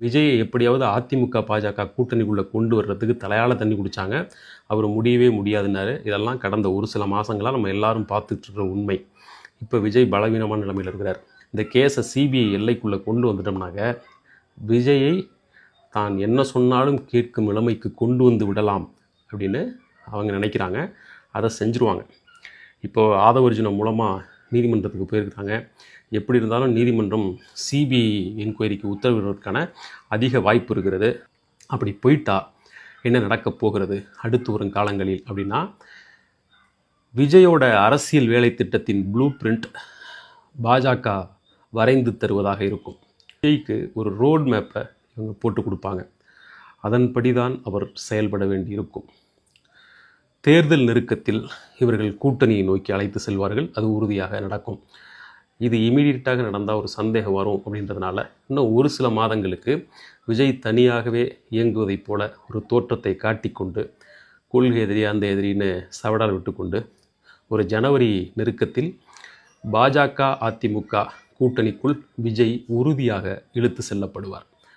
விஜயை எப்படியாவது அதிமுக பாஜக கூட்டணிக்குள்ளே கொண்டு வர்றதுக்கு தலையால் தண்ணி குடித்தாங்க அவர் முடியவே முடியாதுன்னாரு. இதெல்லாம் கடந்த ஒரு சில மாதங்களாக நம்ம எல்லாரும் பார்த்துட்ருக்கிற உண்மை. இப்போ விஜய் பலவீனமான நிலைமையில் இருக்கிறார். இந்த கேஸை சிபிஐ எல்லைக்குள்ளே கொண்டு வந்துட்டோம்னாக்க விஜயை தான் என்ன சொன்னாலும் கேட்கும் நிலைமைக்கு கொண்டு வந்து விடலாம் அப்படின்னு அவங்க நினைக்கிறாங்க. அதை செஞ்சுருவாங்க. இப்போது ஆதவர்ஜுனம் மூலமாக நீதிமன்றத்துக்கு போயிருக்காங்க. எப்படி இருந்தாலும் நீதிமன்றம் சிபிஐ என்கொயரிக்கு உத்தரவிடுவதற்கான அதிக வாய்ப்பு இருக்கிறது. அப்படி போயிட்டா என்ன நடக்கப் போகிறது? அடுத்து வரும் காலங்களில் அப்படின்னா விஜயோட அரசியல் வேலை திட்டத்தின் ப்ளூ பிரிண்ட் பாஜக வரைந்து தருவதாக இருக்கும். விஜய்க்கு ஒரு ரோட் மேப்பை இவங்க போட்டு கொடுப்பாங்க. அதன்படி தான் அவர் செயல்பட வேண்டியிருக்கும். தேர்தல் நெருக்கத்தில் இவர்கள் கூட்டணியை நோக்கி அழைத்து செல்வார்கள். அது உறுதியாக நடக்கும். இது இமீடியட்டாக நடந்தால் ஒரு சந்தேகம் வரும் அப்படின்றதுனால இன்னும் ஒரு சில மாதங்களுக்கு விஜய் தனியாகவே இயங்குவதைப் போல ஒரு தோற்றத்தை காட்டிக்கொண்டு கொள்கை எதிரி அந்த எதிரின்னு சவடால் விட்டுக்கொண்டு ஒரு ஜனவரி நெருக்கத்தில் பாஜக அதிமுக கூட்டணிக்குள் விஜய் உறுதியாக இழுத்து செல்லப்படுவார்.